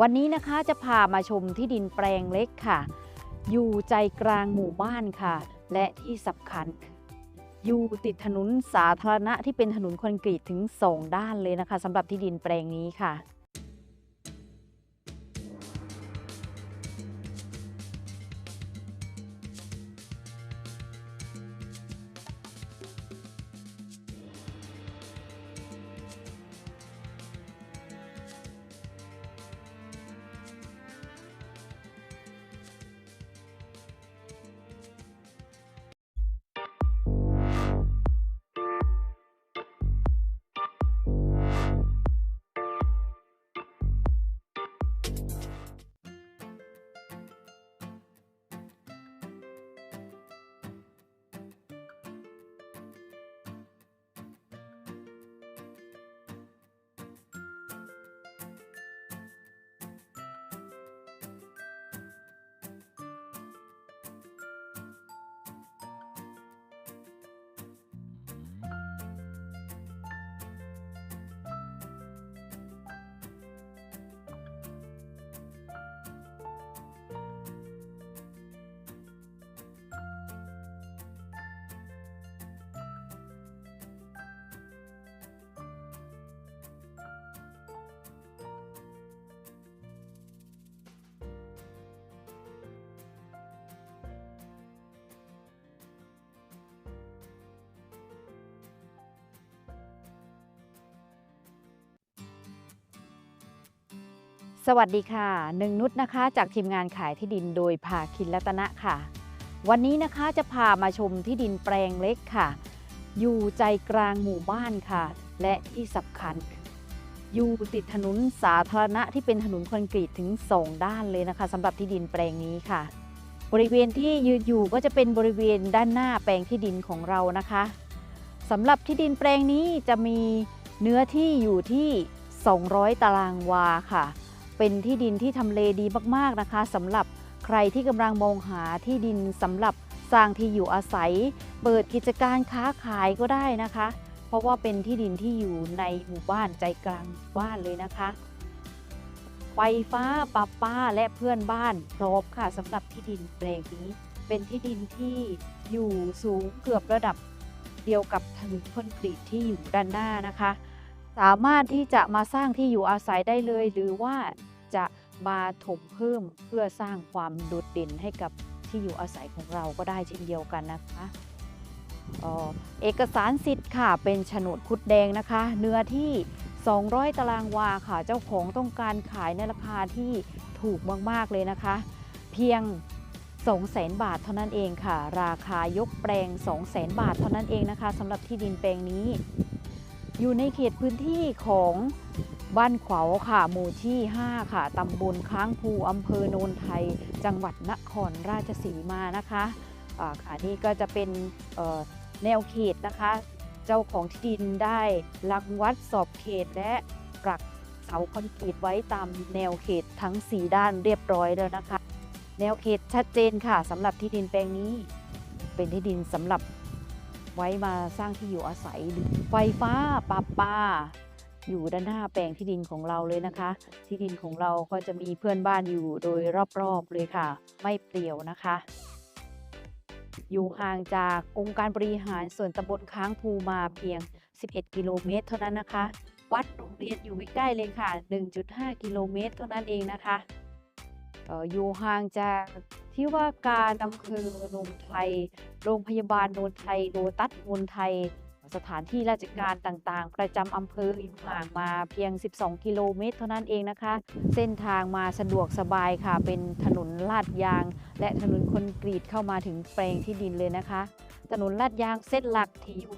วันนี้นะคะจะพามาชมที่ดินแปลงเล็กค่ะ อยู่ใจกลางหมู่บ้านค่ะ และที่สำคัญ อยู่ติดถนนสาธารณะที่เป็นถนนคอนกรีตถึง 2 ด้านเลยนะคะสำหรับที่ดินแปลงนี้ค่ะ สวัสดีค่ะหนึ่งนุชนะคะ จากทีมงานขายที่ดินโดยภาคินรัตนะค่ะ วันนี้นะคะจะพามาชมที่ดินแปลงเล็กค่ะ อยู่ใจกลางหมู่บ้านค่ะ และที่สำคัญ อยู่ติดถนนสาธารณะที่เป็นถนนคอนกรีตถึง 2 ด้านเลยนะคะสำหรับที่ดินแปลงนี้ค่ะ บริเวณที่ยืนอยู่ก็จะเป็นบริเวณด้านหน้าแปลงที่ดินของเรานะคะสำหรับที่ดินแปลงนี้จะมีเนื้อที่อยู่ที่ 200 ตารางวาค่ะ เป็นที่ดินที่ทำเลดีมากๆนะคะสำหรับใครที่กำลังมองหาที่ดินสำหรับสร้างที่อยู่อาศัย เปิดกิจการค้าขายก็ได้นะคะ เพราะว่าเป็นที่ดินที่อยู่ในหมู่บ้านใจกลางหมู่บ้านเลยนะคะ ไฟฟ้าปรับป้าและเพื่อนบ้านพร้อมค่ะสำหรับที่ดินแปลงนี้ เป็นที่ดินที่อยู่สูงเกือบระดับเดียวกับถนนคอนกรีตที่อยู่ด้านหน้านะคะ สามารถที่จะมาสร้างที่อยู่อาศัยได้เลย หรือว่าจะมาถมเพิ่มเพื่อสร้างความโดดเด่นให้กับที่อยู่อาศัยของเราก็ได้เช่นเดียวกันนะคะเอ่อเอกสารสิทธิ์ค่ะเป็นโฉนดคุดแดงนะคะ เนื้อที่ 200 ตารางวาค่ะ เจ้าของต้องการขายในราคาที่ถูกมาก ๆ เลยนะคะ เพียง 200,000 บาทเท่านั้นเองค่ะ ราคายกแปลง 200,000 บาทเท่านั้นเองนะคะสำหรับที่ดินแปลงนี้ อยู่ในเขตพื้นที่ของบ้านขวาวค่ะ หมู่ที่ 5 ค่ะ ตำบลค้างภูอำเภอโนนไทย จังหวัดนครราชสีมานะคะอ่าค่ะนี่ก็จะเป็นแนวเขตนะคะ เจ้าของที่ดินได้รังวัดสอบเขตและปรักเสาคอนกรีตไว้ตามแนวเขตทั้ง 4 ด้านเรียบร้อยแล้วนะคะ แนวเขตชัดเจนค่ะสำหรับที่ดินแปลงนี้ เป็นที่ดินสำหรับ ไว้มาสร้างที่อยู่อาศัย ไฟฟ้าปาปาอยู่ด้านหน้าแปลงที่ดินของเราเลยนะคะ ที่ดินของเราก็จะมีเพื่อนบ้านอยู่โดยรอบๆเลยค่ะ ไม่เปลี่ยวนะคะ อยู่ห่างจากองค์การบริหารส่วนตำบลค้างภูมาเพียง 11 กิโลเมตร เท่านั้นนะคะ วัดโรงเรียนอยู่ใกล้เลยค่ะ 1.5 กิโลเมตร เท่านั้นเองนะคะอออยู่ห่างจาก ที่ว่าการอำเภอโนนไทย โรงพยาบาลโนนไทยโลตัสโนนไทย สถานที่ราชการต่างๆ ประจำอำเภออยู่ห่างมาเพียง 12 กิโลเมตร เท่านั้นเองนะคะ เส้นทางมาสะดวกสบายค่ะ เป็นถนนลาดยาง และถนนคอนกรีตเข้ามาถึงแปลงที่ดินเลยนะคะ ถนนลาดยางเส้นหลักที่อยู่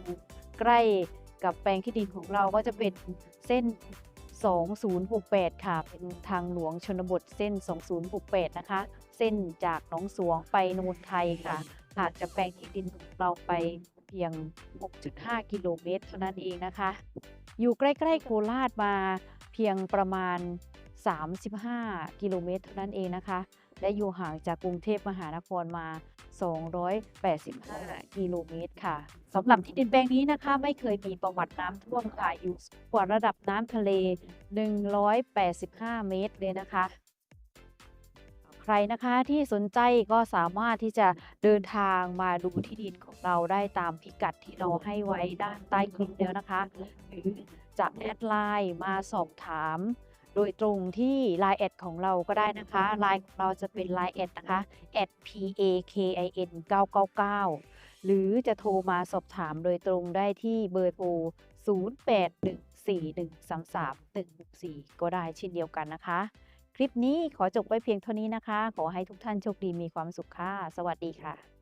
ใกล้กับแปลงที่ดินของเราก็จะเป็นเส้น 2068 ค่ะ เป็นทางหลวงชนบทเส้น 2068 นะคะ เส้นจากหนองสวงไปโนนไทยค่ะหากจะแปลงที่ดินเราไปเพียง 6.5 กิโลเมตรเท่านั้นเองนะคะ อยู่ใกล้ ๆ โคราชมาเพียงประมาณ 35 กิโลเมตรเท่านั้นเองนะคะ และอยู่ห่างจากกรุงเทพมหานครมา 285 กิโลเมตรค่ะสำหรับที่ดินแปลงนี้นะคะ ไม่เคยมีประวัติน้ำท่วมค่ะอยู่กว่าระดับน้ำทะเล 185 เมตรเลยนะคะใครนะคะที่สนใจก็สามารถที่จะเดินทางมาดูที่ดินของเราได้ตามพิกัดที่เราให้ไว้ด้านใต้คลิปแล้วนะคะ หรือจะแอดไลน์มาสอบถาม โดยตรงที่ Line แอดของเราก็ได้นะคะ Line ของเราจะเป็น Line แอดนะคะ @pakin 999 หรือจะโทรมาสอบถามโดยตรงได้ที่เบอร์โทร 0814133164 ก็ได้เช่นเดียวกันนะคะ คลิปนี้ขอจบไว้เพียงเท่านี้นะคะ ขอให้ทุกท่านโชคดีมีความสุขค่ะ สวัสดีค่ะ